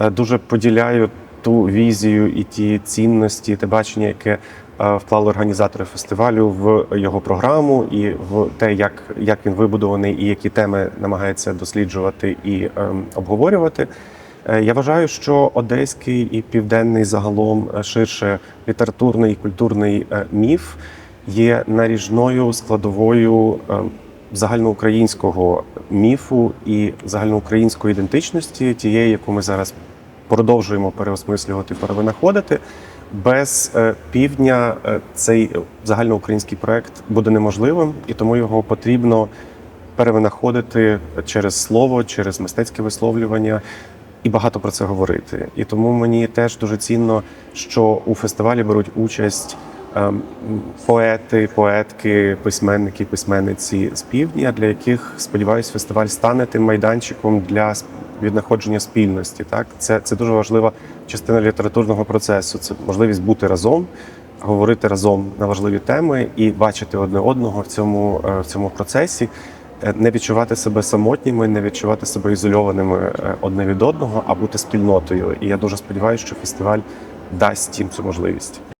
е, дуже поділяю ту візію і ті цінності, те бачення, яке е, вклали організатори фестивалю в його програму і в те, як, як він вибудований і які теми намагається досліджувати і ем, обговорювати. Е, Я вважаю, що одеський і південний загалом е, ширше літературний і культурний міф є наріжною складовою е, загальноукраїнського міфу і загальноукраїнської ідентичності, тієї, яку ми зараз продовжуємо переосмислювати, перевинаходити. Без е, півдня е, цей загальноукраїнський проект буде неможливим, і тому його потрібно перевинаходити через слово, через мистецьке висловлювання і багато про це говорити. І тому мені теж дуже цінно, що у фестивалі беруть участь поети, поетки, письменники, письменниці з півдня, для яких сподіваюся, фестиваль стане тим майданчиком для віднаходження спільності. Так, це, це дуже важлива частина літературного процесу. Це можливість бути разом. Говорити разом на важливі теми і бачити одне одного в цьому, е, в цьому процесі, Е, не відчувати себе самотніми, не відчувати себе ізольованими е, одне від одного, а бути спільнотою. І я дуже сподіваюся, що фестиваль дасть їм цю можливість.